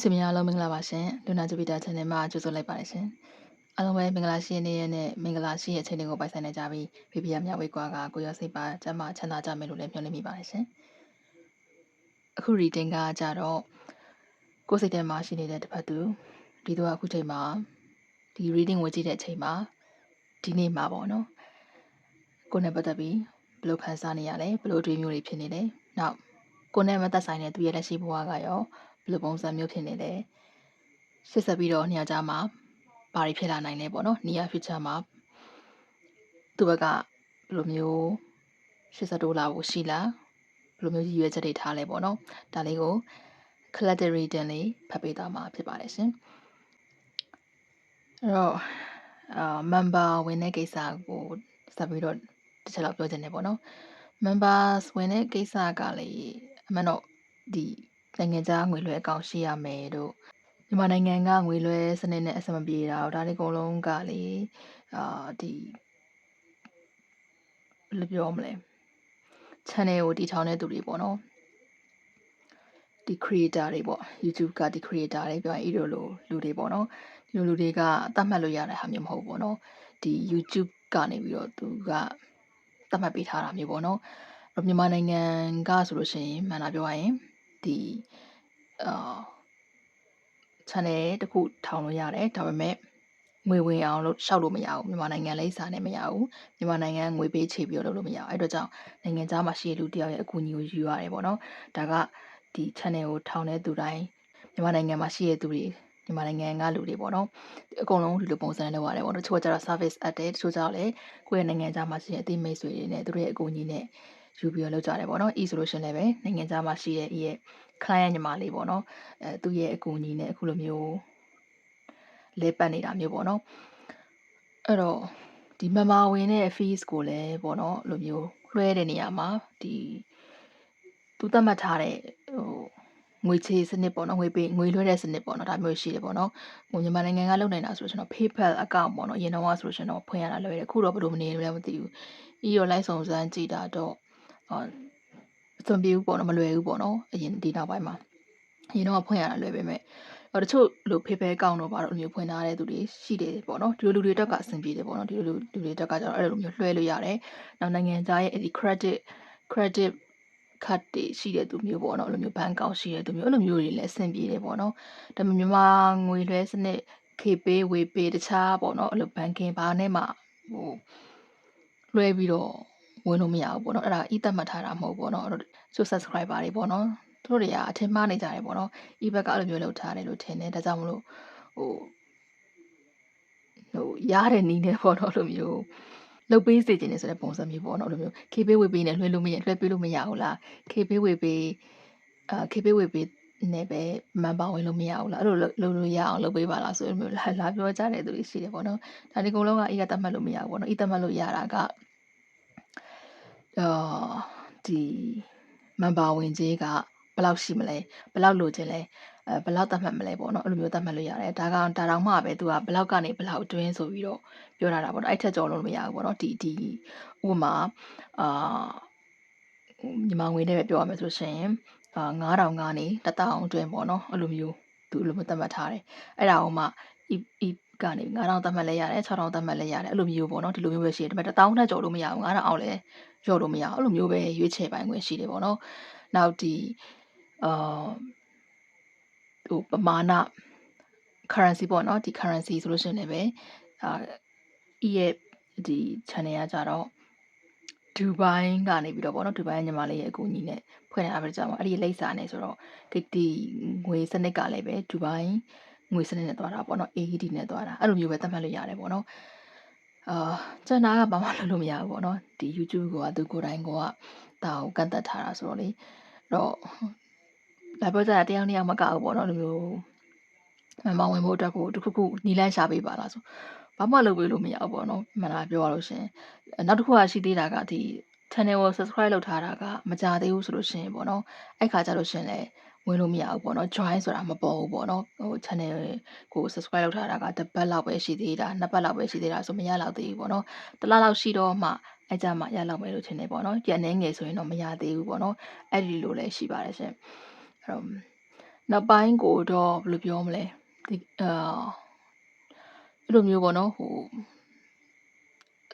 မိတ်ဆွေများအားလုံးမင်္ဂလာပါရှင်လူနာဂျူပီတာ channel မှာကြိုဆိုလိုက်ပါတယ်ရှင်အားလုံးပဲမင်္ဂလာရှိတဲ့နေ့နဲ့မင်္ဂလာရှိတဲ့ချိန်တွေကိုပိုင်ဆိုင်နေကြပြီးဖေဖေရမြဝေကွာကကိုရစိတ်ပါကျမ်းမာချမ်းသာကြမယ်လို့လည်းမျှော်လင့်မိပါတယ်ရှင်အခု reading ကကြတော့ကိုယ်စိတ်ထဲမှာရှိနေတဲ့တစ်ဖက်သူဒီတော့အခုချိန်မှာဒီ reading ဝင်ကြည့်တဲ့အချိန်မှာဒီနေ့မှာပေါ့နော်ကိုယ်နဲ့ပတ်သက်ပြီးဘယ်လိုခံစားနေရလဲဘယ်လိုတွေးမျိုးတွေဖြစ်နေလဲနောက်ကိုယ်နဲ့မသက်ဆိုင်တဲ့သူရဲ့လက်ရှိဘဝကရောဘယ် လိုပုံစံမျိုးဖြစ်နေလဲရှစ်ဆက်ပြီးတော့နေရာကြားမှာဘာတွေဖြစ်လာနိုင်လဲပေါ့နော် near future မှာသူ့ဘက်ကဘယ်လိုမျိုးရှစ်ဆက်တိုးလာဖို့ရှိလားဘယ်လိုမျိုးရည်ရွယ်ချက်တွေထားလဲပေါ့နော်ဒါလေးကို collective reading လေးဖတ်ပေးသွားမှာဖြစ်ပါတယ်ရှင်အဲ့တော့အာ member ဝင်တဲ့ကိစ္စကိုစပ်ပြီးတော့တစ်ချက်လောက်ပြောချင်တယ်ပေါ့နော် members ဝင်တဲ့ကိစ္စကလေအမှန်တော့ဒီ နိုင်ငံခြားငွေလွှဲအကောင့်ရှိရမယ်တို့မြန်မာနိုင်ငံကငွေလွှဲစနစ်နဲ့အဆင်မပြေတာတို့ဒါတွေအကုန်လုံးကလေအာဒီဘယ်လိုပြောမလဲ channel ကိုတည်ထောင်တဲ့သူတွေပေါ့နော်ဒီ creator တွေပေါ့ YouTube ကဒီ creator တွေပြောရင်အဲ့လိုလိုလူတွေပေါ့နော်ဒီလိုလူတွေကသတ်မှတ်လို့ရတဲ့ဟာမျိုးမဟုတ်ဘူးပေါ့နော်ဒီ YouTube ကနေပြီးတော့သူကသတ်မှတ်ပေးထားတာမျိုးပေါ့နော်မြန်မာနိုင်ငံကဆိုလို့ရှိရင်မှန်တာပြောရရင် ဒီအာ channel တခုထောင်လို့ရတယ်ဒါပေမဲ့ငွေဝင်အောင်လို့ရှောက်လို့မရဘူးမြန်မာနိုင်ငံလိပ်စာနဲ့မရဘူးမြန်မာနိုင်ငံငွေပေးချေပြီးတော့လုပ်လို့မရဘူးအဲ့တော့ကြောင့်နိုင်ငံခြားမှာရှိတဲ့လူတယောက်ရဲ့အကူအညီကိုယူရတယ်ပေါ့နော်ဒါကဒီ channel ကိုထောင်တဲ့သူတိုင်းမြန်မာနိုင်ငံမှာရှိတဲ့သူတွေမြန်မာနိုင်ငံကလူတွေပေါ့နော်အကုန်လုံးဒီလိုပုံစံနဲ့လုပ်ရတယ်ပေါ့နော်တချို့ကကျတော့ service အပ်တယ်တချို့ကျတော့လည်းကိုယ့်ရဲ့နိုင်ငံခြားမှာရှိတဲ့အသိမိတ်ဆွေတွေနဲ့သူတို့ရဲ့အကူအညီနဲ့ ယူပြီးတော့လုပ်ကြတယ်ပေါ့နော်။ E ဆိုလို့ရှိရင်လည်းပဲနိုင်ငံခြားမှာရှိတဲ့ E ရဲ့ client ညီမလေးပေါ့နော်။အဲသူ့ရဲ့အကူအညီနဲ့အခုလိုမျိုးလဲပတ်နေတာမျိုးပေါ့နော်။အဲ့တော့ဒီမမဝင်တဲ့ fees ကိုလည်းပေါ့နော်အဲ့လိုမျိုးလွှဲတဲ့နေရာမှာဒီသူသတ်မှတ်ထားတဲ့ဟိုငွေချေစနစ်ပေါ့နော်ငွေပေးငွေလွှဲတဲ့စနစ်ပေါ့နော်ဒါမျိုးရှိတယ်ပေါ့နော်ဟိုမြန်မာနိုင်ငံကလုပ်နိုင်တာဆိုလို့ကျွန်တော် PayPal account ပေါ့နော်အရင်တော့ဆိုလို့ကျွန်တော်ဖွင့်ရတာလွယ်တယ်အခုတော့ဘယ်လိုမနေလို့လည်းမသိဘူး။ E ရောလိုက်စုံစမ်းကြည့်တာတော့ အာအဆင်ပြေဘူးပေါ့နော်မလွယ်ဘူးပေါ့နော်အရင်ဒီနောက်ပိုင်းမှာအရင်တော့ဖွင့်ရတာလွယ်ပေမဲ့တချို့လို PayPal ကောင်းတော့ဘာလို့အမျိုးဖွင့်ထားတဲ့သူတွေရှိတယ်ပေါ့နော်ဒီလိုလူတွေတက်ကအဆင်ပြေတယ်ပေါ့နော်ဒီလိုလူတွေတက်ကကျတော့အဲ့လိုမျိုးလွှဲလို့ရတယ်နောက်နိုင်ငံသားရဲ့အဲ့ဒီ credit credit card တွေရှိတဲ့သူမျိုးပေါ့နော်အဲ့လိုမျိုးဘဏ်ကောင့်ရှိတဲ့သူမျိုးအဲ့လိုမျိုးတွေလည်းအဆင်ပြေတယ်ပေါ့နော်ဒါပေမဲ့မြန်မာငွေလွှဲစနစ် KPay WePay တခြားပေါ့နော်အဲ့လို banking ဘာနဲ့မှဟိုလွှဲပြီးတော့ ဝင်လို့မရဘူးပေါ့နော်အဲ့ဒါ e သတ်မှတ်ထားတာမဟုတ်ဘူးပေါ့နော်အဲ့တော့ချို့ subscriber တွေပေါ့နော်သူတို့တွေကအထင်မှားနေကြတယ်ပေါ့နော် e ဘက်ကအဲ့လိုမျိုးလုပ်ထားတယ်လို့ထင်တယ်ဒါကြောင့်မလို့ဟိုဟိုရတဲ့နီးနေပေါ့နော်အဲ့လိုမျိုးလုတ်ပေးစေခြင်းနဲ့ဆိုတဲ့ပုံစံမျိုးပေါ့နော်အဲ့လိုမျိုး KB ဝေပေးနဲ့လွှဲလို့မရလွှဲပေးလို့မရဘူးလား KB ဝေပေးအာ KB ဝေပေးနဲ့ပဲမန်ပါဝင်လို့မရဘူးလားအဲ့လိုလုပ်လို့ရအောင်လုပ်ပေးပါလားဆိုလိုမျိုးလာလာပြောကြတဲ့သူတွေရှိတယ်ပေါ့နော်ဒါဒီကုန်းလုံးကအေးကတတ်မှတ်လို့မရဘူးပေါ့နော်အေးတတ်မှတ်လို့ရတာက အာဒီမန်ပါဝင်ကြီးကဘယ်လောက်ရှိမလဲဘယ်လောက်လိုချင်လဲအဲဘယ်လောက်သတ်မှတ်မလဲပေါ့နော်အဲ့လိုမျိုးသတ်မှတ်လို့ရတယ်ဒါကဒါတောင်မှပဲသူကဘယ်လောက်ကနေဘယ်လောက်အတွင်းဆိုပြီးတော့ပြောထားတာပေါ့နော်အဲ့ထက်ကျော်လို့မရဘူးပေါ့နော်ဒီဒီဥပမာအာမြန်မာငွေနဲ့ပဲပြောရမယ်ဆိုရှင်အာ9000ကနေ1000အတွင်းပေါ့နော်အဲ့လိုမျိုးသူအဲ့လိုမျိုးသတ်မှတ်ထားတယ်အဲ့ဒါအောင်မှ e e ကနေ9000သတ်မှတ်လဲရတယ်6000သတ်မှတ်လဲရတယ်အဲ့လိုမျိုးပေါ့နော်ဒီလိုမျိုးပဲရှိတယ်ဒါပေမဲ့1000ထက်ကျော်လို့မရဘူး9000အောင်လဲ ကျော်လို့မရဘူးအဲ့လိုမျိုးပဲရွေးချယ်ပိုင်ခွင့်ရှိတယ်ပေါ့နော်နောက်ဒီအာဟိုပမာဏ currency ပေါ့နော်ဒီ currency ဆိုလို့ရှိရင်လည်းပဲအာ e ရဲ့ဒီ channel ကကြတော့ဒူဘိုင်းကနေပြီးတော့ပေါ့နော်ဒူဘိုင်းညီမလေးရဲ့အကူအညီနဲ့ဖွင့်ထားတဲ့ကြောင့်အဲ့ဒီလိပ်စာနဲ့ဆိုတော့ဒီဒီငွေစနစ်ကလည်းပဲဒူဘိုင်းငွေစနစ်နဲ့သွားတာပေါ့နော် AED နဲ့သွားတာအဲ့လိုမျိုးပဲသတ်မှတ်လို့ရတယ်ပေါ့နော် အာကျန်တာကဘာမှလုပ်လို့မရဘူးပေါ့နော်ဒီ YouTube ကသူကိုယ်တိုင်ကဒါကိုကန့်သက်ထားတာဆိုတော့လေတော့လာပြောကြတာတယောက်နှစ်ယောက်မကဘူးပေါ့နော်လိုမျိုးမမဝင်ဖို့အတွက်ကိုတခုခုနီလန်းရှာပေးပါလားဆိုဘာမှလုပ်ပေးလို့မရဘူးပေါ့နော်မှန်တာပြောရလို့ရှင်နောက်တစ်ခုကရှိသေးတာကဒီ channel ကို subscribe လုပ်ထားတာကမကြသေးဘူးဆိုလို့ရှင်ပေါ့နော်အဲ့ခါကျလို့ရှင်လည်း ဝင်လို့မရဘူးပေါ့နော် join ဆိုတာမပေါ်ဘူးပေါ့နော်ဟို channel ကို subscribe လုပ်ထားတာကတစ်ပတ်လောက်ပဲရှိသေးတာနှစ်ပတ်လောက်ပဲရှိသေးတာဆိုမရတော့သေးဘူးပေါ့နော်တစ်လလောက်ရှိတော့မှအဲ့ကြမှာရလောက်မယ်လို့ထင်တယ်ပေါ့နော်ကြံနေငယ်ဆိုရင်တော့မရသေးဘူးပေါ့နော်အဲ့ဒီလိုလည်းရှိပါတယ်ရှင်အဲ့တော့နောက်ပိုင်းကိုတော့ဘယ်လိုပြောမလဲဒီအာအဲ့လိုမျိုးပေါ့နော်ဟို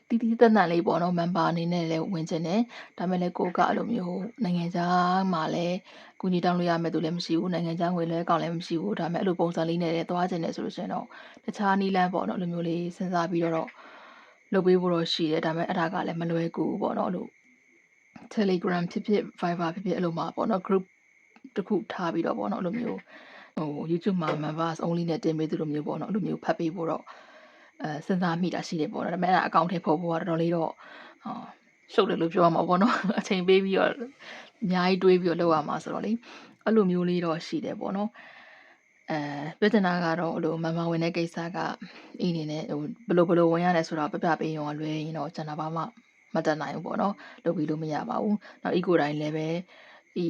တီးတီးတန့်တန့်လေးပေါ့နော် member အနေနဲ့လည်းဝင်ချင်တယ်ဒါပေမဲ့လည်းကိုကအဲ့လိုမျိုးနိုင်ငံခြားမှာလည်းကူညီတောင်းလို့ရမယ်သူလည်းမရှိဘူးနိုင်ငံခြားငွေလည်းအကောင့်လည်းမရှိဘူးဒါပေမဲ့အဲ့လိုပုံစံလေးနဲ့လည်းသွားချင်တယ်ဆိုလို့ရှိရင်တော့တခြားနီးလန်းပေါ့နော်အဲ့လိုမျိုးလေးစဉ်းစားပြီးတော့လုပ်ပေးဖို့တော့ရှိတယ်ဒါပေမဲ့အဲ့ဒါကလည်းမလွယ်ကူဘူးပေါ့နော်အဲ့လို Telegram ဖြစ်ဖြစ် Viber ဖြစ်ဖြစ်အဲ့လိုမှာပေါ့နော် group တစ်ခုထားပြီးတော့ပေါ့နော်အဲ့လိုမျိုးဟို YouTube မှာ members only နဲ့တင်ပေးသူလိုမျိုးပေါ့နော်အဲ့လိုမျိုးဖတ်ပေးဖို့တော့အဲစဉ်းစားမိတာရှိတယ်ပေါ့နော်ဒါပေမဲ့အဲ့ဒါအကောင့်ထဲပို့ဖို့ကတော်တော်လေးတော့ဟာရှုပ်တယ်လို့ပြောရမှာပေါ့နော်အချိန်ပေးပြီးတော့ အများကြီးတွေးပြီးတော့လုပ်ရမှာဆိုတော့လေအဲ့လိုမျိုးလေးတော့ရှိတယ်ပေါ့နော်အဲပြဿနာကတော့အဲ့လိုမမဝင်တဲ့ကိစ္စကအင်းနေနဲ့ဟိုဘယ်လိုဘယ်လိုဝင်ရတယ်ဆိုတော့ပြပြပေးရုံကလွဲရင်တော့ကျွန်တော်ဘာမှမတတ်နိုင်ဘူးပေါ့နော်လုပ်ပြီးလို့မရပါဘူးနောက် eco တိုင်းလည်းပဲဒီ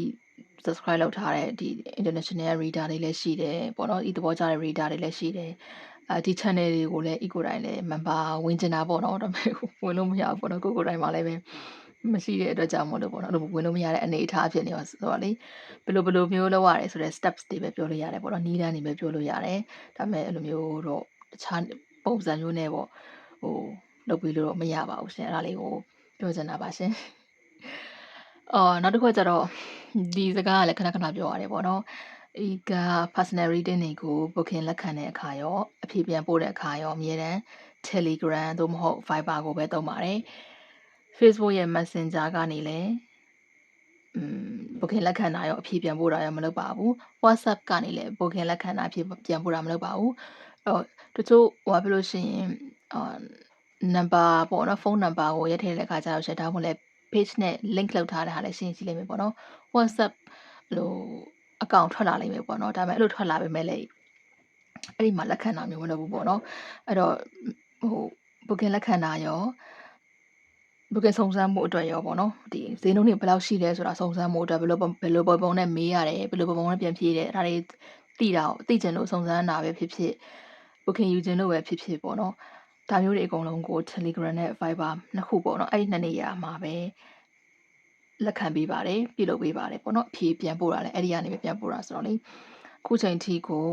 subscribe လုပ်ထားတဲ့ဒီ international reader တွေလည်းရှိတယ်ပေါ့နော်ဒီသဘောကျတဲ့ reader တွေလည်းရှိတယ်အဲဒီ channel တွေကိုလည်း eco တိုင်းလည်း member ဝင်ကျင်တာပေါ့နော်ဒါပေမဲ့ဝင်လို့မရဘူးပေါ့နော်ကိုကိုတိုင်းမှာလည်းပဲ မရှိတဲ့အတွက်ကြောင့်မို့လို့ပေါ့နော်အဲ့လိုဝင်လို့မရတဲ့အနေအထားဖြစ်နေတော့ဆိုတော့လေဘယ်လိုဘယ်လိုမျိုးလုပ်ရတယ်ဆိုတော့ steps တွေပဲပြောလို့ရတယ်ပေါ့နော်နီးတန်းတွေပဲပြောလို့ရတယ်ဒါပေမဲ့အဲ့လိုမျိုးတော့တခြားပုံစံမျိုးနဲ့ပေါ့ဟိုလုပ်ပြီးလို့တော့မရပါဘူးရှင်အဲ့ဒါလေးကိုပြောချင်တာပါရှင်အော်နောက်တစ်ခုကကျတော့ဒီစကားကလည်းခဏခဏပြောရတယ်ပေါ့နော်ဤက personal reading တွေကို booking လက်ခံတဲ့အခါရောအဖြေပြန်ပို့တဲ့အခါရောအမြဲတမ်း Telegram သို့မဟုတ် Viber ကိုပဲသုံးပါတယ် Facebook ရဲ့ Messenger ကနေလည်းอืม booking လက်ခံတာရောအဖြေပြန်ပို့တာရောမလုပ်ပါဘူး WhatsApp ကနေလည်း booking လက်ခံတာအဖြေပြန်ပို့တာမလုပ်ပါဘူးအဲ့တော့တချို့ဟိုဘာဖြစ်လို့ရှိရင်အာ number ပေါ့နော်ဖုန်း number ကိုရက်ထည့်တဲ့အခါကျတော့ရှင်ဒါမှမဟုတ်လည်း page နဲ့ link လုပ်ထားတဲ့ဟာလည်းရှင်းကြည့်လိုက်မယ်ပေါ့နော် WhatsApp လို့အကောင့်ထွက်လာလိမ့်မယ်ပေါ့နော်ဒါပေမဲ့အဲ့လိုထွက်လာပေမဲ့လည်းအဲ့ဒီမှာလက်ခံတာမျိုးမလုပ်ဘူးပေါ့နော်အဲ့တော့ဟို booking လက်ခံတာရော booking စုံစမ်းမှုအတွက်ရောပေါ့နော်ဒီဈေးနှုန်းတွေဘယ်လောက်ရှိလဲဆိုတာစုံစမ်းမှုအတွက်ဘယ်လိုဘယ်လိုပုံပုံနဲ့မေးရတယ်ဘယ်လိုပုံပုံနဲ့ပြန်ဖြေတယ်ဒါတွေသိတာကိုသိကျင်လို့စုံစမ်းတာပဲဖြစ်ဖြစ် booking ယူခြင်းလို့ပဲဖြစ်ဖြစ်ပေါ့နော်ဒါမျိုးတွေအကုန်လုံးကို Telegram နဲ့ Viber နှစ်ခုပေါ့နော်အဲ့ဒီနှစ်နေရာမှာပဲလက်ခံပေးပါတယ်ပြုလုပ်ပေးပါတယ်ပေါ့နော်အဖြေပြန်ပို့တာလည်းအဲ့ဒီကနေပဲပြန်ပို့တာဆိုတော့လေခုချိန်ထိကို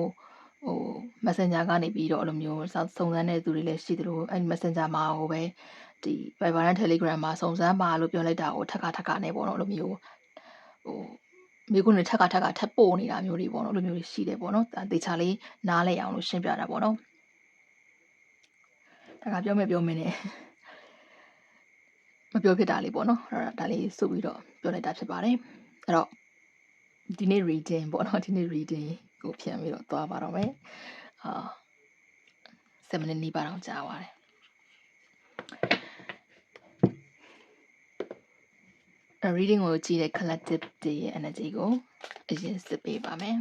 ဟို Messenger ကနေပြီးတော့အဲ့လိုမျိုးစုံစမ်းတဲ့သူတွေလည်းရှိသလိုအဲ့ Messenger မှာဟိုပဲ ဒီ Viber နဲ့ Telegram မှာစုံစမ်းပါလို့ပြောလိုက်တာကိုထပ်ခါထပ်ခါနဲ့ပေါ့နော်အဲ့လိုမျိုးဟိုမိကုန်းနဲ့ထပ်ခါထပ်ခါထပ်ပို့နေတာမျိုးတွေပေါ့နော်အဲ့လိုမျိုးတွေရှိတယ်ပေါ့နော်တေချာလေးနားလဲအောင်လို့ရှင်းပြတာပေါ့နော်ဒါကပြောမယ်ပြောမယ်နဲ့မပြောဖြစ်တာလေးပေါ့နော်အဲ့ဒါဒါလေးစုပြီးတော့ပြောလိုက်တာဖြစ်ပါတယ်အဲ့တော့ဒီနေ့ reading ပေါ့နော်ဒီနေ့ reading ကိုပြန်ပြီးတော့သွားပါတော့မယ်အာ7မိနစ်နီးပါးတော့ကြာပါတယ် reading ကိုကြည့်တဲ့ collective တွေရဲ့ energy ကိုအရင်စစ်ပေးပါမယ်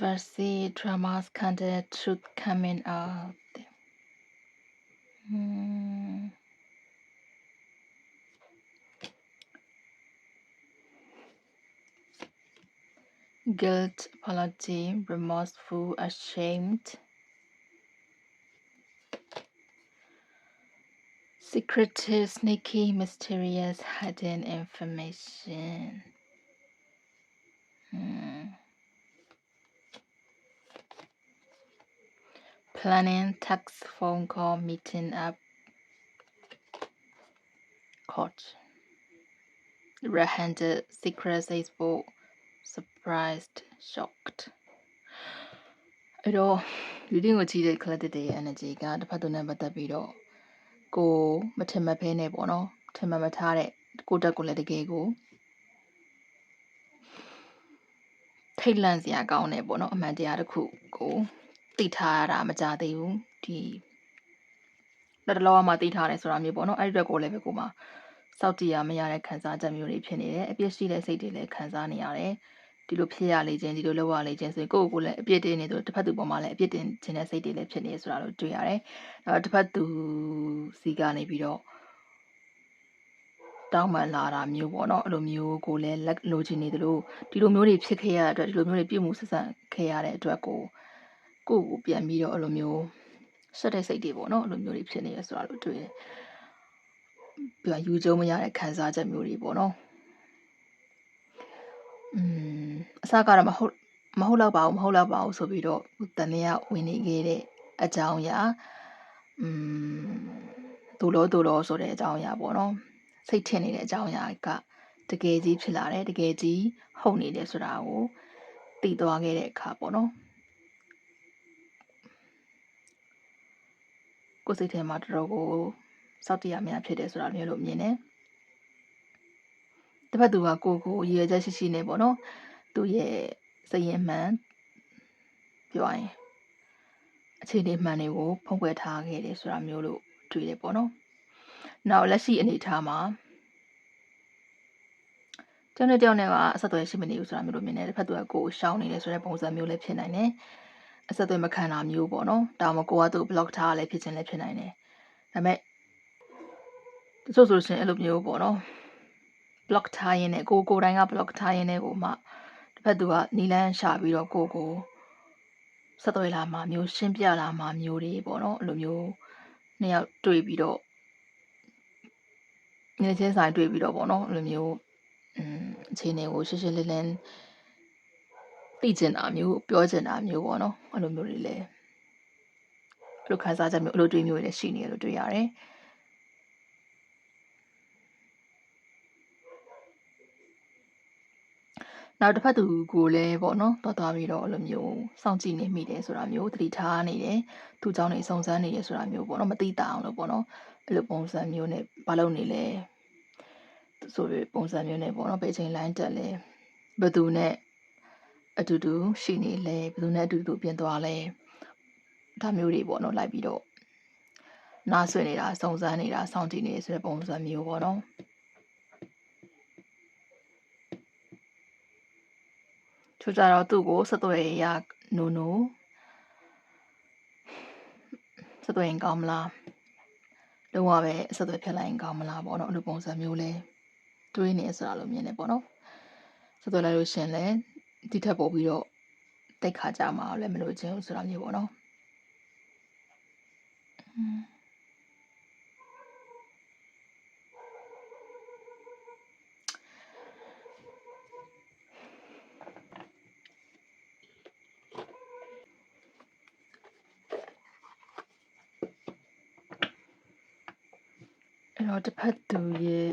controversy dramas content truth coming out hmm. guilt apology remorseful ashamed secretive sneaky mysterious hidden information hmm. Planning text phone call meeting up court red-handed secret Facebook surprised shocked အဲ့တော့ reading ကိုကြည့်တဲ့ collected ရဲ့ energy ကတစ်ဖက်သူနဲ့ပတ်သက်ပြီးတော့ကိုမထင်မှတ်ဖဲနဲ့ပေါ့နော်ထင်မှတ်မထားတဲ့ကိုတက်ကိုလည်းတကယ်ကိုထိတ်လန့်စရာကောင်းတယ်ပေါ့နော်အမှန်တရားတစ်ခုကို သိထားရတာမကြသေးဘူးဒီလက်တလောမှသိထားတယ်ဆိုတာမျိုးပေါ့နော်အဲ့ဒီအတွက်ကိုလည်းပဲကိုမှစောက်တည်ရမရတဲ့ခံစားချက်မျိုးတွေဖြစ်နေတယ်အပြစ်ရှိတဲ့စိတ်တွေလည်းခံစားနေရတယ်ဒီလိုဖြစ်ရလေခြင်းဒီလိုလုပ်ရလေခြင်းဆိုရင်ကိုယ့်ကိုယ်လည်းအပြစ်တင်နေတယ်တစ်ဖက်သူပေါ်မှာလည်းအပြစ်တင်ခြင်းတဲ့စိတ်တွေလည်းဖြစ်နေဆိုတာလို့တွေ့ရတယ်။အဲတစ်ဖက်သူစီကနေပြီးတော့တောင်းပန်လာတာမျိုးပေါ့နော်အဲ့လိုမျိုးကိုလည်းလက်လိုချင်နေသလိုဒီလိုမျိုးတွေဖြစ်ခဲ့ရတဲ့အတွက်ဒီလိုမျိုးတွေပြုမှုဆက်ဆံခဲ့ရတဲ့အတွက်ကို ကိုယ့်ကိုပြန်ပြီးတော့အဲ့လိုမျိုးဆက်တဲ့စိတ်တွေပေါ့နော်အဲ့လိုမျိုးတွေဖြစ်နေရဆိုတာလို့တွေ့တယ်။ပြီးတော့ယူကျုံမရတဲ့ခံစားချက်မျိုးတွေပေါ့နော်။อืมအစကတော့မဟုတ်မဟုတ်တော့ပါဘူးမဟုတ်တော့ပါဘူးဆိုပြီးတော့တန်လျာဝင်နေခဲ့တဲ့အကြောင်းအရာอืมဒူလို့ဒူလို့ဆိုတဲ့အကြောင်းအရာပေါ့နော်စိတ်ထင်နေတဲ့အကြောင်းအရာကတကယ်ကြီးဖြစ်လာတယ်တကယ်ကြီးဟုတ်နေတယ်ဆိုတာကိုသိသွားခဲ့တဲ့အခါပေါ့နော် ကိုယ်စိတ်ထဲမှာတော်တော်ကိုစောက်တရားများဖြစ်တယ်ဆိုတာမျိုးလို့မြင်တယ်တစ်ဖက်သူကကိုကိုရည်ရွယ်ချက်ရှိရှိနဲ့ပေါ့နော်သူ့ရဲ့စရင်မှန်ပြောရရင်အခြေအနေမှန်တွေကိုဖုံးကွယ်ထားခဲ့တယ်ဆိုတာမျိုးလို့တွေ့တယ်ပေါ့နော်။နောက်လက်ရှိအနေအထားမှာကျွန်တော်တယောက်နဲ့ကအဆက်အသွယ်ရှိမနေဘူးဆိုတာမျိုးလို့မြင်တယ်။တစ်ဖက်သူကကိုယ်ရှောင်းနေတယ်ဆိုတဲ့ပုံစံမျိုးလည်းဖြစ်နိုင်တယ်။ အဆက်အသွယ်မခံတာမျိုးပေါ့နော်။ဒါမှမဟုတ်ကိုကသူ့ block ထားလည်းဖြစ်ခြင်းလည်းဖြစ်နိုင်တယ်။ဒါပေမဲ့တချို့ဆိုရှင်အဲ့လိုမျိုးပေါ့နော်။ block ထားရင်းနဲ့ကိုကိုတိုင်းက block ထားရင်းနဲ့ကိုမှတစ်ဖက်သူကနီလန်းရှာပြီးတော့ကိုကိုဆက်သွယ်လာမှာမျိုးရှင်းပြလာမှာမျိုးတွေပေါ့နော်အဲ့လိုမျိုးနှစ်ယောက်တွေ့ပြီးတော့ငယ်ချင်းဆိုင်တွေ့ပြီးတော့ပေါ့နော်အဲ့လိုမျိုးอืมအခြေအနေကိုရှင်းရှင်းလင်းလင်း သိကျင်တာမျိုးပြောကျင်တာမျိုးပေါ့နော်အဲ့လိုမျိုးတွေလည်းအဲ့လိုခံစားချက်မျိုးအဲ့လိုတွေ့မျိုးတွေလည်းရှိနေရလို့တွေ့ရတယ်နောက်တစ်ဖက်သူကိုလည်းပေါ့နော်တော်တော်ပြီးတော့အဲ့လိုမျိုးစောင့်ကြည့်နေမိတယ်ဆိုတာမျိုးသတိထားနေတယ်သူเจ้าနေစုံစမ်းနေတယ်ဆိုတာမျိုးပေါ့နော်မသိတာအောင်လို့ပေါ့နော်အဲ့လိုပုံစံမျိုးနဲ့မလုပ်နေလဲဆိုပြီးပုံစံမျိုးနဲ့ပေါ့နော်ဘယ်ချိန်လိုင်းတက်လဲဘယ်သူနဲ့ အတူတူရှိနေလဲဘယ်သူနဲ့အတူတူပြင်သွားလဲဒါမျိုးတွေပေါ့နော်လိုက်ပြီးတော့နားဆွနေတာစုံစမ်းနေတာစောင့်ကြည့်နေဆိုတဲ့ပုံစံမျိုးပေါ့နော်ချို့ကြတော့သူ့ကိုဆက်သွယ်ရနိုးနိုးဆက်သွယ်ရင်ကောင်းမလားလုံးဝပဲဆက်သွယ်ဖြတ်လိုက်ရင်ကောင်းမလားပေါ့နော်အဲ့လိုပုံစံမျိုးလဲတွေးနေဆိုတာလို့မြင်နေပေါ့နော်ဆက်သွယ်လိုက်လို့ရှင်လဲ ဒီထက်ပိုပြီးတော့တိတ်ခါကြမှာလည်းမလို့ခြင်းဆိုတာမျိုးပေါ့နော်အဲ့တော့တစ်ဖက်သူရဲ့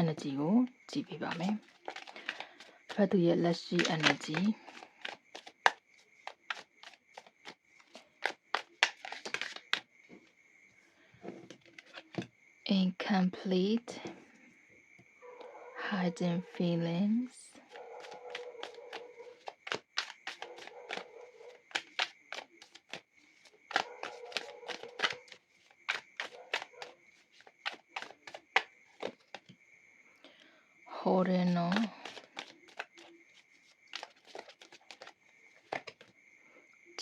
energy ကိုကြည့်ပြပါမယ် တစ်ဖက်သူရဲ့လက်ရှိ energy incomplete hidden feelings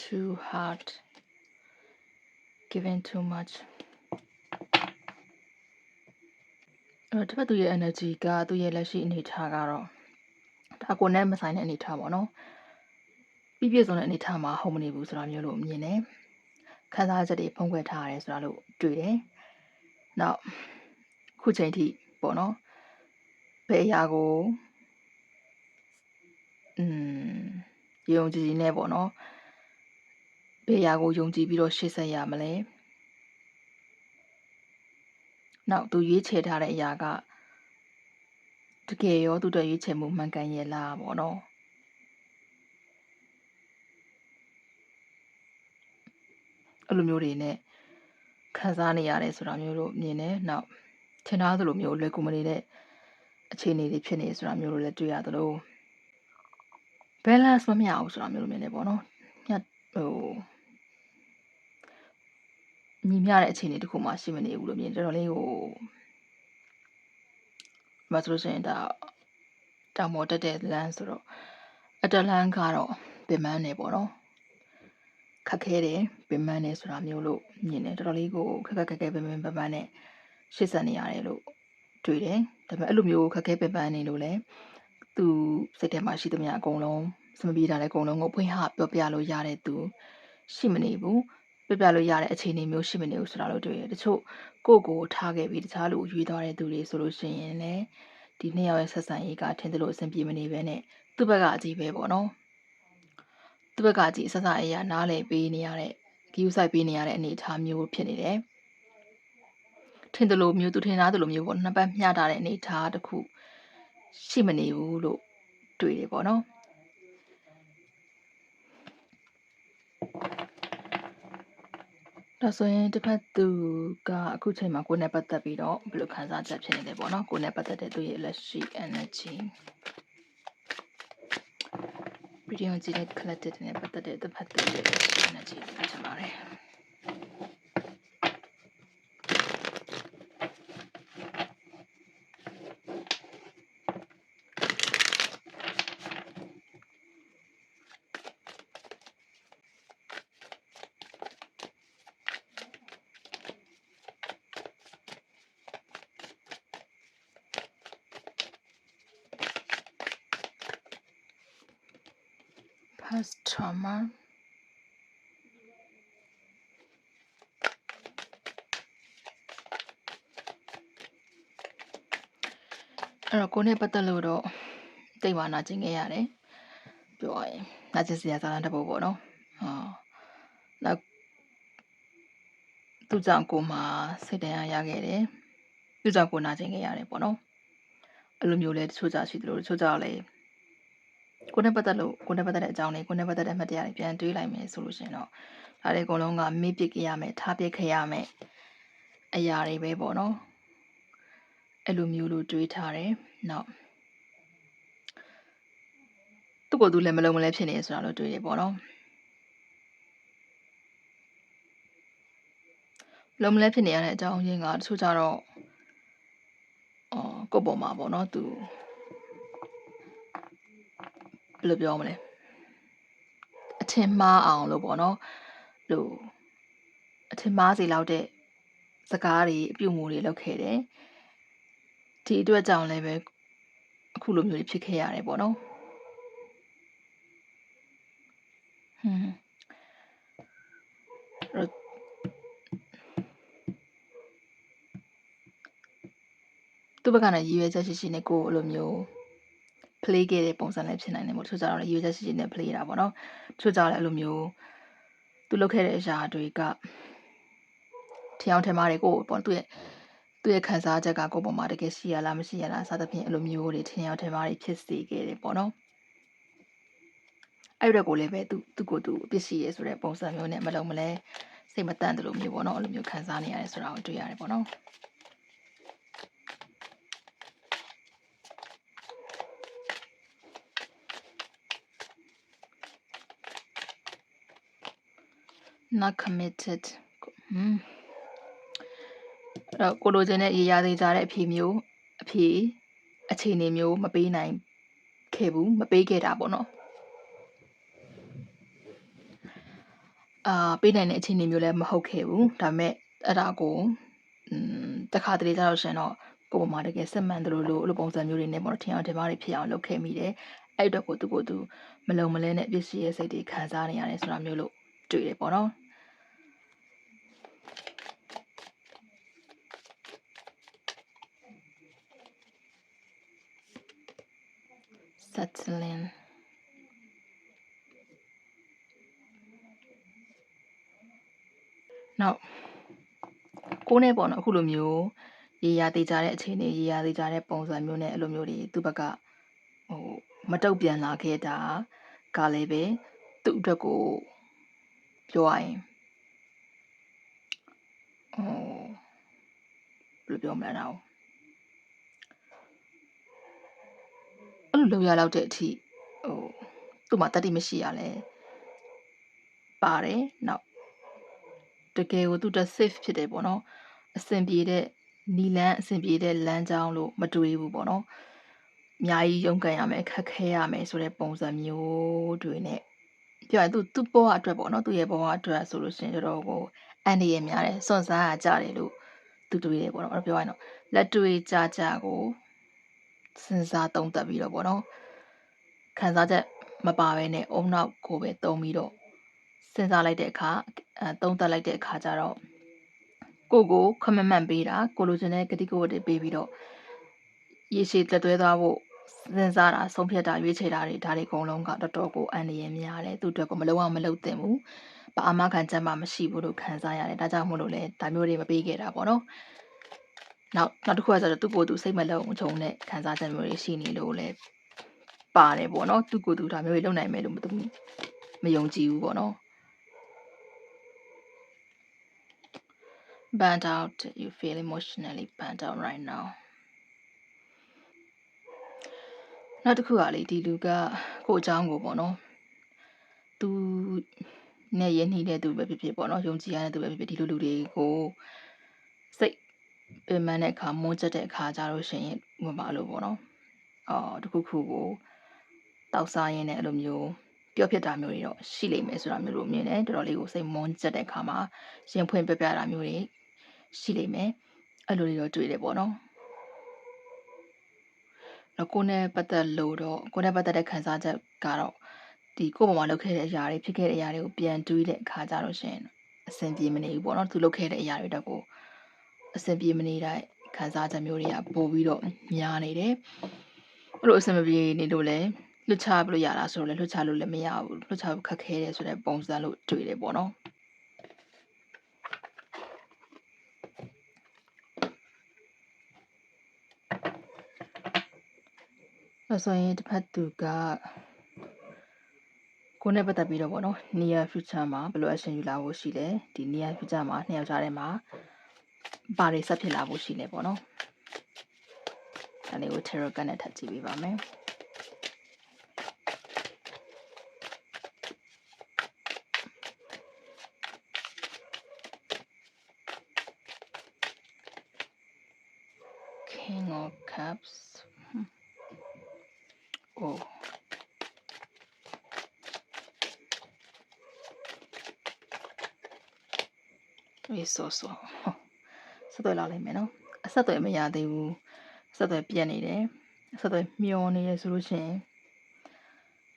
too hard giving too much အဲ့တော့တစ်ဖက်သူရဲ့ energy ကသူ့ရဲ့လက်ရှိအနေအထားကတော့ဒါကိုနဲ့မဆိုင်တဲ့အနေအထားပေါ့နော်ပြည့်ပြည့်စုံတဲ့အနေအထားမှာဟုတ်မနေဘူးဆိုတာမျိုးလို့မြင်တယ်ခံစားချက်တွေဖုံးကွယ်ထားရတယ်ဆိုတာလို့တွေ့တယ်နောက်ခုချိန်ထိပေါ့နော်ဘယ်အရာကိုอืมယုံကြည်နေပေါ့နော် ဘယ်အရာကိုယုံကြည်ပြီးတော့ရှေ့ဆက်ရမလဲနောက်သူရွေးချယ်ထားတဲ့အရာကတကယ်ရောသူတို့ရွေးချယ်မှုမှန်ကန်ရဲ့လားပေါ့နော်အဲ့လိုမျိုးတွေနဲ့ခံစားနေရတယ်ဆိုတာမျိုးလို့မြင်တယ်နောက်ထင်သားသလိုမျိုးလွယ်ကူမနေတဲ့အခြေအနေတွေဖြစ်နေဆိုတာမျိုးလိုလည်းတွေ့ရသလို balance မမျှဘူးဆိုတာမျိုးလိုမြင်နေပေါ့နော်ညဟို ညီမျှတဲ့အခြေအနေတစ်ခုမှရှိမနေဘူးလို့မြင်တော်တော်လေးဟိုမဆိုလို့ရှိရင်ဒါတောင်ပေါ်တက်တဲ့လမ်းဆိုတော့အတလန်ကတော့ပင်မန်းနေပေါ့နော်ခက်ခဲတယ်ပင်မန်းနေဆိုတာမျိုးလို့မြင်တယ်တော်တော်လေးကိုခက်ခက်ခက်ခဲပင်ပင်ပန်းပန်းနဲ့ရှစ်ဆက်နေရတယ်လို့တွေ့တယ်ဒါပေမဲ့အဲ့လိုမျိုးခက်ခဲပင်ပန်းနေလို့လဲသူစိတ်ထဲမှာရှိသမျှအကုန်လုံးစမပြေတာလည်းအကုန်လုံးကိုဖွင့်ဟပြောပြလို့ရတဲ့သူရှိမနေဘူး ပြပြလို့ရတဲ့အခြေအနေမျိုးရှိမနေဘူးဆိုတာလို့တွေ့ရတယ်တချို့ကိုယ့်ကိုယ်ထားခဲ့ပြီးတခြားလူရွေးသွားတဲ့သူတွေဆိုလို့ရှိရင်လည်းဒီနှစ်ယောက်ရဲ့ဆက်ဆံရေးကထင်တယ်လို့အဆင်ပြေမနေပဲနဲ့သူ့ဘက်ကအကြီးပဲပေါ့နော်သူ့ဘက်ကအကြီးဆက်ဆံရေးကနားလည်ပေးနေရတဲ့ဂယူဆိုင်ပေးနေရတဲ့အနေအထားမျိုးဖြစ်နေတယ်ထင်တယ်လို့မျိုးသူထင်သားတယ်လို့မျိုးပေါ့နှစ်ပတ်မျှထားတဲ့အနေအထားတစ်ခုရှိမနေဘူးလို့တွေ့တယ်ပေါ့နော် ဒါဆိုရင်တစ်ဖက်သူကအခုချိန်မှာကိုယ်နဲ့ပတ်သက်ပြီးတော့ဘယ်လိုခံစားချက်ဖြစ်နေလဲပေါ့နော်ကိုယ်နဲ့ပတ်သက်တဲ့သူရဲ့လက်ရှိ energy ဗီဒီယိုကြည့်တဲ့ collected နဲ့ပတ်သက်တဲ့တစ်ဖက်သူရဲ့လက်ရှိ energy ကိုချင်ပါတယ် အဲ့တော့ကိုယ်နဲ့ပတ်သက်လို့တော့တိတ်မာနာကျင်ခဲ့ရတယ်ပြောရရင်နာကျင်စရာဇာတ်လမ်းတစ်ပုဒ်ပေါ့နော်ဟာနောက်သူကြောင့်ကိုယ်မှာစိတ်တရားရခဲ့တယ်သူကြောင့်ကိုယ်နာကျင်ခဲ့ရတယ်ပေါ့နော်အဲ့လိုမျိုးလဲတချို့ကြရှိတယ်လို့တချို့ကြလည်းကိုယ်နဲ့ပတ်သက်လို့ကိုယ်နဲ့ပတ်သက်တဲ့အကြောင်းတွေကိုယ်နဲ့ပတ်သက်တဲ့အမှတ်တရတွေပြန်တွေးလိုက်မယ်ဆိုလို့ရှိရင်တော့ဒါတွေအကုန်လုံးကမေ့ပစ်ခဲ့ရမယ်ထားပစ်ခဲ့ရမယ်အရာတွေပဲပေါ့နော် အဲ့လိုမျိုးလို့တွေးထားတယ်နောက်သူ့ကိုယ်သူလည်းမလုံးမလဲဖြစ်နေဆိုတာလို့တွေးရပေါ့နော်လုံးမလဲဖြစ်နေရတဲ့အကြောင်းရင်းကတချို့ကြတော့အော်ကိုယ့်ပေါ်မှာပေါ့နော်သူဘယ်လိုပြောမလဲအထင်မှားအောင်လို့ပေါ့နော်လို့အထင်မှားစေလောက်တဲ့စကားတွေအပြုတ်မှုတွေလုပ်ခဲ့တယ် ဒီအတွက်ကြောင့်လည်းပဲအခုလိုမျိုးတွေဖြစ်ခဲ့ရတယ်ပေါ့နော်ဟွန်းအဲ့သူ့ဘက်ကလည်းရည်ရွယ်ချက်ရှိရှိနဲ့ကိုယ်အဲ့လိုမျိုး play ခဲ့တဲ့ပုံစံလည်းဖြစ်နိုင်တယ်ပေါ့တချို့ကြတော့လည်းရည်ရွယ်ချက်ရှိရှိနဲ့ play တာပေါ့နော်တချို့ကြတော့လည်းအဲ့လိုမျိုးသူလုပ်ခဲ့တဲ့အရာတွေကထင်အောင်ထင်မှားတွေကိုပေါ့သူ့ရဲ့ သူ့ရဲ့ခံစားချက်ကကိုယ့်ပေါ်မှာတကယ်ရှိရလားမရှိရလားစသဖြင့်အဲ့လိုမျိုးတွေထင်အောင်ထင်မှားတွေဖြစ်စေခဲ့တယ်ပေါ့နော်အဲ့ရက်ကိုလည်းပဲသူသူ့ကိုယ်သူအပြစ်ရှိရဲဆိုတဲ့ပုံစံမျိုးနဲ့မလုံးမလဲစိတ်မတန့်တယ်လို့မျိုးပေါ့နော်အဲ့လိုမျိုးခံစားနေရတယ်ဆိုတာကိုတွေ့ရတယ်ပေါ့နော်။ not committed ဟွန်းအဲ့ တော့ကိုလိုချင်တဲ့ရေရာသေးကြတဲ့အဖြေမျိုးအဖြေအခြေအနေမျိုးမပေးနိုင်ခဲ့ဘူးမပေးခဲ့တာပေါ့နော်အာပေးနိုင်တဲ့အခြေအနေမျိုးလည်းမဟုတ်ခဲ့ဘူးဒါပေမဲ့အဲ့ဒါကိုอืมတခါတလေကြတော့ရှင်တော့ကိုပေါ်မှာတကယ်စစ်မှန်တယ်လို့လို့အဲ့လိုပုံစံမျိုးတွေနဲ့ပေါ့ထင်အောင်ဒီမားတွေဖြစ်အောင်လုပ်ခဲ့မိတယ်အဲ့အတွက်ကိုသူကိုသူမလုံမလဲနဲ့ပစ္စည်းရဲ့စိတ်တွေခံစားနေရတယ်ဆိုတာမျိုးလို့တွေ့တယ်ပေါ့နော် settling နောက်ကိုးနဲ့ပေါ့နော်အခုလိုမျိုးရေရာသေးကြတဲ့အခြေအနေရေရာသေးကြတဲ့ပုံစံမျိုးနဲ့အဲ့လိုမျိုးတွေသူ့ဘက်ကဟိုမတုတ်ပြန်လာခဲ့တာကလည်းပဲသူ့အတွက်ကိုပြောရရင်ဟိုဘယ်လိုပြောမလဲတော့ အဲ့လိုလုပ်ရတော့တဲ့အထိဟိုသူ့မှာတတိမရှိရလဲပါတယ်နောက်တကယ်ကိုသူ့တက် safe ဖြစ်တယ်ပေါ့နော်အဆင်ပြေတဲ့နီလန်းအဆင်ပြေတဲ့လမ်းကြောင်းလို့မတွေးဘူးပေါ့နော်များကြီးရုန်းကန်ရမယ်ခက်ခဲရမယ်ဆိုတဲ့ပုံစံမျိုးတွေနဲ့ပြောရင်သူသူ့ဘဝအတွက်ပေါ့နော်သူ့ရဲ့ဘဝအတွက်ဆိုလို့ရှိရင်တော်တော်ကိုအန်ဒီရများတယ်စွန့်စားရကြတယ်လို့သူတွေးတယ်ပေါ့နော်အဲ့တော့ပြောရင်တော့လက်တွေ့ကြကြကို စဉ်းစားသုံးသပ်ပြီးတော့ပေါ့နော်ခံစားချက်မပါဘဲနဲ့အုံနောက်ကိုပဲတုံးပြီးတော့စဉ်းစားလိုက်တဲ့အခါအဲသုံးသပ်လိုက်တဲ့အခါကျတော့ကိုကို commitment ပေးတာကိုလိုချင်တဲ့ကတိကဝတ်တွေပေးပြီးတော့ရေရှည်သက်သွဲသွားဖို့စဉ်းစားတာဆုံးဖြတ်တာရွေးချယ်တာတွေဒါတွေအကုန်လုံးကတော်တော်ကိုအန္တရာယ်များတယ်သူ့အတွက်ကိုမလုံးဝမလုပ်သင့်ဘူးဘာအမခံချက်မှမရှိဘူးလို့ခံစားရတယ်ဒါကြောင့်မို့လို့လဲဒါမျိုးတွေမပေးခဲ့တာပေါ့နော် နောက်နောက်တစ်ခုကဆိုတော့သူ့ကိုယ်သူစိတ်မလုံးချုံတဲ့ခံစားချက်မျိုးတွေရှိနေလို့လဲပါတယ်ပေါ့နော်သူ့ကိုယ်သူဒါမျိုးတွေလုပ်နိုင်မယ်လို့မမယုံကြည်ဘူးပေါ့နော် burnt out you feel emotionally burnt out right now နောက်တစ်ခုကလေဒီလူကကိုအကြောင်းကိုပေါ့နော်သူနဲ့ရင်းနှီးတဲ့သူပဲဖြစ်ဖြစ်ပေါ့နော်ယုံကြည်ရတဲ့သူပဲဖြစ်ဖြစ်ဒီလိုလူတွေကိုစိတ် ပင်ပန်းတဲ့အခါမွန်းချက်တဲ့အခါကြလို့ရှိရင်ဥပမာလို့ပေါ့နော်အော်တခုခုကိုတောက်စားရင်းနဲ့အဲ့လိုမျိုးပြောဖြစ်တာမျိုးတွေတော့ရှိလိမ့်မယ်ဆိုတာမျိုးလို့မြင်တယ်တော်တော်လေးကိုစိတ်မွန်းချက်တဲ့အခါမှာရင်ဖွင့်ပြပြတာမျိုးတွေရှိလိမ့်မယ်အဲ့လိုတွေတော့တွေ့တယ်ပေါ့နော်တော့ကိုယ်နဲ့ပတ်သက်လို့တော့ကိုယ်နဲ့ပတ်သက်တဲ့ခံစားချက်ကတော့ဒီကိုယ့်ဘဝမှာလုပ်ခဲ့တဲ့အရာတွေဖြစ်ခဲ့တဲ့အရာတွေကိုပြန်တွေးတဲ့အခါကျတော့ရှင်အဆင်ပြေမနေဘူးပေါ့နော်သူလုပ်ခဲ့တဲ့အရာတွေတော့ကို အဆင်ပြေမနေတဲ့ခံစားချက်မျိုးတွေကပို့ပြီးတော့များနေတယ်အဲ့လိုအဆင်မပြေနေလို့လဲလွတ်ချလို့ရတာဆိုတော့လဲလွတ်ချလို့လည်းမရဘူးလွတ်ချဖို့ခက်ခဲတယ်ဆိုတဲ့ပုံစံလို့တွေ့တယ်ပေါ့နော်ဒါဆိုရင်တစ်ဖက်သူကကိုယ်နဲ့ပတ်သက်ပြီးတော့ပေါ့နော် near future မှာဘယ်လို action ယူလာဖို့ရှိလဲဒီ near future မှာနှစ်ယောက်ကြားထဲမှာ ဘာတွေဆက်ဖြစ်လာဖို့ရှိလဲပေါ့နော်ဒါလေးကို tarot card နဲ့ထပ်ကြည့်ပေးပါမယ် King of Cups. Hmm. Oh. အေး ဆိုဆိုဆက်သွယ်လာလိုက်မယ်နော်အဆက်သွယ်မရသေးဘူးအဆက်သွယ်ပြတ်နေတယ်အဆက်သွယ်မျောနေရဆိုလို့ရှိရင်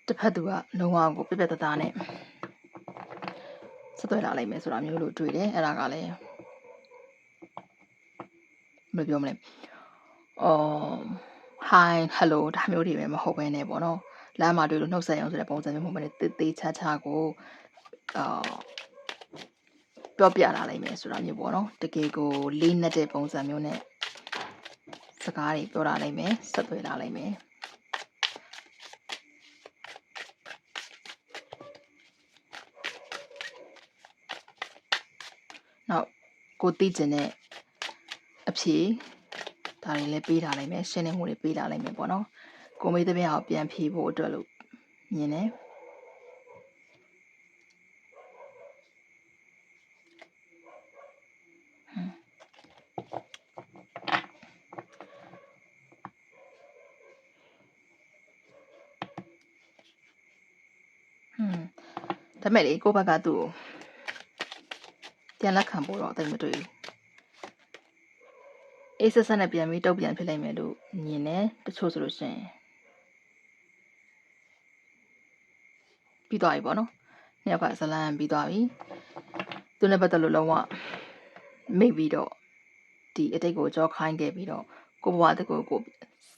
တစ်ဖက်သူကလုံးဝကိုပြပြတသားနဲ့ဆက်သွယ်လာလိုက်မယ်ဆိုတာမျိုးလို့တွေ့တယ်အဲ့ဒါကလည်းမပြောမလဲအော် hi hello ဒါမျိုးတွေပဲမဟုတ်ဘဲနဲ့ပေါ့နော်လမ်းမှာတွေ့လို့နှုတ်ဆက်အောင်ဆိုတဲ့ပုံစံမျိုးမဟုတ်ဘဲနဲ့တေးသေးချာချာကိုအာ ပြောပြလာနိုင်မယ်ဆိုတာမျိုးပေါ့နော်တကယ်ကိုလေးနက်တဲ့ပုံစံမျိုးနဲ့စကားတွေပြောလာနိုင်မယ်ဆက်သွယ်လာနိုင်မယ်နောက်ကိုသိကျင်တဲ့အဖြေဒါတွေလည်းပေးထားနိုင်မယ်ရှင်းလင်းမှုတွေပေးလာနိုင်မယ်ပေါ့နော်ကိုမေးတဲ့ပြအောင်ပြန်ဖြေဖို့အတွက်လို့မြင်တယ် ဒါမဲ့လေကိုဘက်ကသူ့ကိုပြန်လက်ခံဖို့တော့အသိမတွေ့ဘူးအေးဆက်ဆက်နဲ့ပြန်ပြီးတုတ်ပြန်ဖြစ်လိုက်မယ်လို့မြင်တယ်တချို့ဆိုလို့ရှိရင်ပြီးသွားပြီပေါ့နော်နှစ်ယောက်ကဇလန်ပြီးသွားပြီသူနဲ့ပတ်သက်လို့လုံးဝမိတ်ပြီးတော့ဒီအတိတ်ကိုကြောခိုင်းခဲ့ပြီးတော့ကိုဘဝတကူကို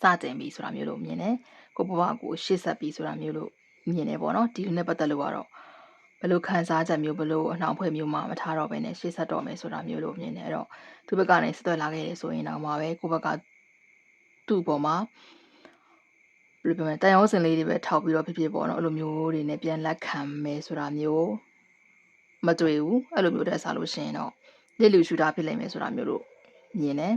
စတင်ပြီဆိုတာမျိုးလို့မြင်တယ်ကိုဘဝကိုရှေ့ဆက်ပြီဆိုတာမျိုးလို့မြင်တယ်ပေါ့နော်ဒီလိုနဲ့ပတ်သက်လို့ကတော့ ဘယ်လိုခံစားချက်မျိုးဘယ်လိုအနှောင်ဖွဲ့မျိုးမှမထားတော့ဘဲနဲ့ရှေ့ဆက်တော့မယ်ဆိုတာမျိုးလို့မြင်တယ်အဲ့တော့သူဘက်ကနေဆက်သွယ်လာခဲ့တယ်ဆိုရင်တော့မှာပဲကိုဘက်ကသူ့ပေါ်မှာဘယ်လိုပြောမလဲတန်ရောစင်လေးတွေပဲထောက်ပြီးတော့ဖြစ်ဖြစ်ပေါ့နော်အဲ့လိုမျိုးတွေနဲ့ပြန်လက်ခံမယ်ဆိုတာမျိုးမတွေ့ဘူးအဲ့လိုမျိုးတက်စားလို့ရှိရင်တော့လက်လူရှူတာဖြစ်လိမ့်မယ်ဆိုတာမျိုးလို့မြင်တယ်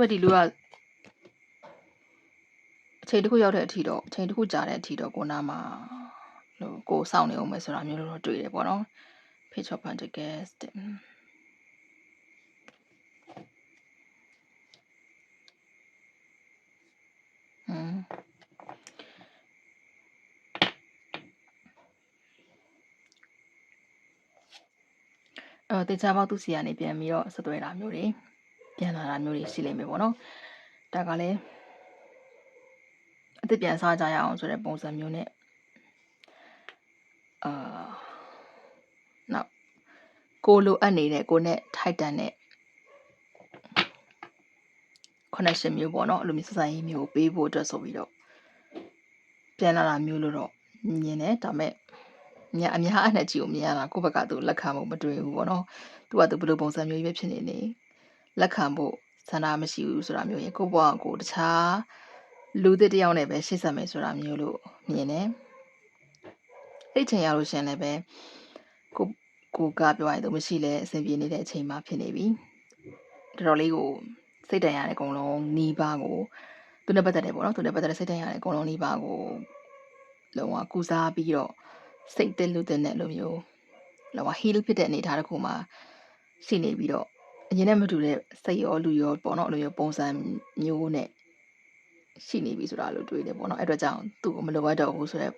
သူကဒီလူကအချိန်တစ်ခုရောက်တဲ့အထိတော့အချိန်တစ်ခုကြာတဲ့အထိတော့ကိုနာမှာဟိုကိုစောင့်နေအောင်မယ်ဆိုတာမျိုးလို့တော့တွေ့တယ်ပေါ့နော် page of pentacles တဲ့อืมအော်တေချာပေါက်သူစီကနေပြန်ပြီးတော့ဆက်သွဲတာမျိုးတွေ ပြန်လာတာမျိုးတွေရှိလိမ့်မယ်ပေါ့နော်ဒါကလည်းအစ်စ်ပြန်စားကြရအောင်ဆိုတဲ့ပုံစံမျိုးနဲ့အာနောက်ကိုလိုအပ်နေတဲ့ကိုနဲ့ထိုက်တန်တဲ့ connection မျိုးပေါ့နော်အဲ့လိုမျိုးစစရေးမျိုးပေးဖို့အတွက်ဆိုပြီးတော့ပြန်လာတာမျိုးလို့တော့မြင်တယ်ဒါပေမဲ့ညအများအနှက်ကြီးကိုမြင်ရတာကိုယ့်ဘက်ကသူလက်ခံဖို့မတွေ့ဘူးပေါ့နော်သူကသူဘယ်လိုပုံစံမျိုးပဲဖြစ်နေနေ လက်ခံဖို့ဆန္ဒမရှိဘူးဆိုတာမျိုးရင်ကိုယ့်ဘဝကိုတခြားလူသစ်တစ်ယောက်နဲ့ပဲရှေ့ဆက်မယ်ဆိုတာမျိုးလို့မြင်တယ်အဲ့ချိန်ရလို့ရှင်လည်းပဲကိုကိုကပြောရရင်သူမရှိလဲအဆင်ပြေနေတဲ့အချိန်မှဖြစ်နေပြီတော်တော်လေးကိုစိတ်တန်ရတဲ့အကုန်လုံးနီးပါးကိုသူနဲ့ပတ်သက်တယ်ပေါ့နော်သူနဲ့ပတ်သက်တဲ့စိတ်တန်ရတဲ့အကုန်လုံးနီးပါးကိုလုံးဝကူစားပြီးတော့စိတ်တက်လို့တဲ့နဲ့လိုမျိုးလုံးဝ heal ဖြစ်တဲ့အနေအထားတစ်ခုမှာရှိနေပြီးတော့ အရင်နဲ့မတူတဲ့စိတ်ရောလူရောပေါ့နော်လိုမျိုးပုံစံမျိုးနဲ့ရှိနေပြီဆိုတာလို့တွေ့တယ်ပေါ့နော်အဲ့တော့ကြောင့်သူ့ကိုမလိုအပ်တော့ဘူးဆိုတော့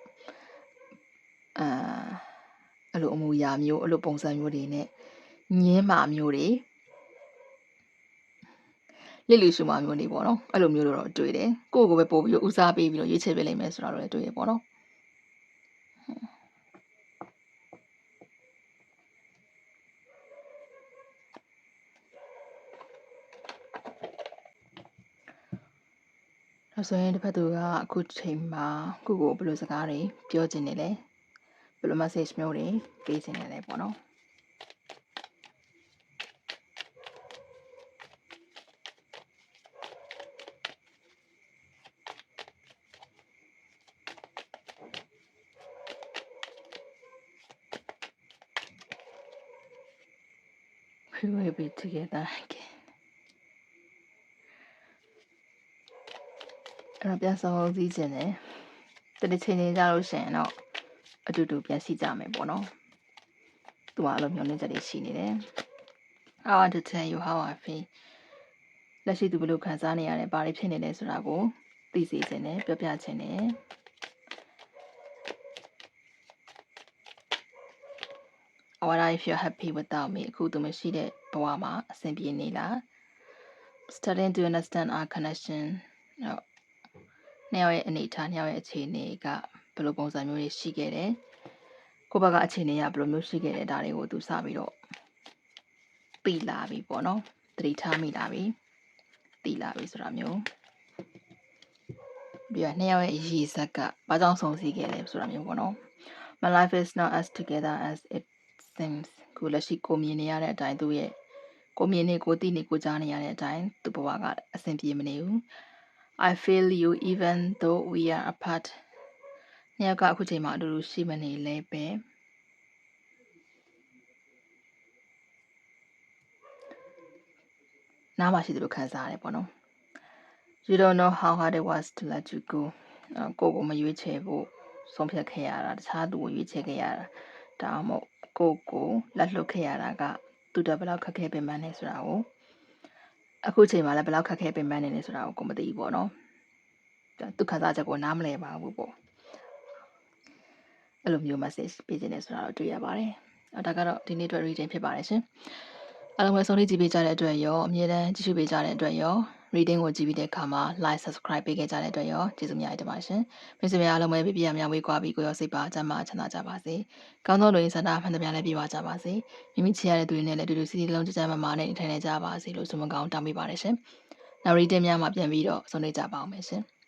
အာအဲ့လိုအမူအရာမျိုးအဲ့လိုပုံစံမျိုးတွေနဲ့ညင်းမာမျိုးတွေလစ်လူရှုမာမျိုးတွေပေါ့နော်အဲ့လိုမျိုးတော့တွေ့တယ်ကိုယ့်ကိုယ်ပဲပို့ပြီးဦးစားပေးပြီးတော့ရွေးချယ်ပေးလိုက်မယ်ဆိုတာတော့လည်းတွေ့ရပေါ့နော် ဒါဆိုရင်တစ်ဖက်သူကအခုချိန်မှာကိုကိုဘယ်လိုစကားတွေပြောချင်နေလဲဘယ်လို message မျိုးတွေပေးချင်နေလဲပေါ့နော် we will be together again အဲ့ တော့ပြန်ဆောင်စည်းခြင်းတယ်တနေ့ချိန်ချင်းကြလို့ရှိရင်တော့အတူတူပြန်စီကြမယ်ပေါ့နော်သူကအဲ့လိုမျိုးနေချက်တွေရှိနေတယ် I want to tell you how I feel လက်ရှိသူဘယ်လိုခံစားနေရလဲဘာတွေဖြစ်နေလဲဆိုတာကိုသိစေခြင်းနဲ့ပြောပြခြင်းနဲ့ What if you're happy without me အခုသူမရှိတဲ့ဘဝမှာအဆင်ပြေနေလား Starting to understand our connection ဟုတ် နှစ်ယောက်ရဲ့အနေအထားနှစ်ယောက်ရဲ့အခြေအနေကဘယ်လိုပုံစံမျိုးတွေရှိခဲ့တယ်ကိုယ့်ဘက်ကအခြေအနေကဘယ်လိုမျိုးရှိခဲ့တယ်ဒါတွေကိုသူစပြီးတော့သိလာပြီပေါ့နော်သတိထားမိလာပြီသိလာပြီဆိုတာမျိုးပြီးတော့နှစ်ယောက်ရဲ့အရေးဆက်ကဘာကြောင့်ဆုံးစည်းခဲ့လဲဆိုတာမျိုးပေါ့နော် My life is not as together as it seems ကိုလက်ရှိကိုမြင်နေရတဲ့အတိုင်းသူ့ရဲ့ကိုမြင်နေကိုသိနေကိုကြားနေရတဲ့အတိုင်းသူ့ဘဝကအဆင်ပြေမနေဘူး I feel you even though we are apart နှစ်ယောက်ကအခုချိန်မှာအတူတူရှိမနေလဲပဲ နားမှာရှိသလိုခံစားရတယ်ပေါ့နော် You don't know how hard it was to let you go ကိုကိုမရွေးချယ်ဖို့ဆုံးဖြတ်ခဲ့ရတာတခြားသူကိုရွေးချယ်ခဲ့ရတာဒါမှမဟုတ်ကိုကိုလက်လွတ်ခဲ့ရတာကသူတဘယ်လောက်ခက်ခဲပင်ပန်းနေဆိုတာကို အခုချိန်မှာလည်းဘယ်လောက်ခက်ခဲပင်ပန်းနေလဲဆိုတာကိုကိုမသိဘူးပေါ့နော်သူခံစားချက်ကိုနားမလည်ပါဘူးပေါ့အဲ့လိုမျိုး message ပေးခြင်းနဲ့ဆိုတာတော့တွေ့ရပါတယ်။ဒါကတော့ဒီနေ့အတွက် reading ဖြစ်ပါတယ်ရှင်။အားလုံးပဲဆုံးဖြတ်ကြည့်ပေးကြတဲ့အတွက်ရောအမြဲတမ်းကြည့်ရှုပေးကြတဲ့အတွက်ရော reading ကိုကြည့်ပြီးတဲ့အခါမှာ like subscribe ပေးခဲ့ကြတဲ့အတွက်ရောကျေးဇူးများတင်ပါတယ်ရှင်။မိတ်ဆွေများအားလုံးပဲပြပြများဝေးကွာပြီးကိုရောစိတ်ပါအကျမ်းမာချမ်းသာကြပါစေ။ကောင်းသောလူရင်းဆန္ဒမှန်သမျှလည်းပြပါကြပါစေ။မိမိချစ်ရတဲ့သူတွေနဲ့လည်းတူတူစီစီလုံးကြကြမမာနဲ့နေထိုင်နေကြပါစေလို့ဆုမကောင်းတောင်းပေးပါတယ်ရှင်။နောက် reading များမှာပြန်ပြီးတော့ဆုံးနေကြပါအောင်မယ်ရှင်။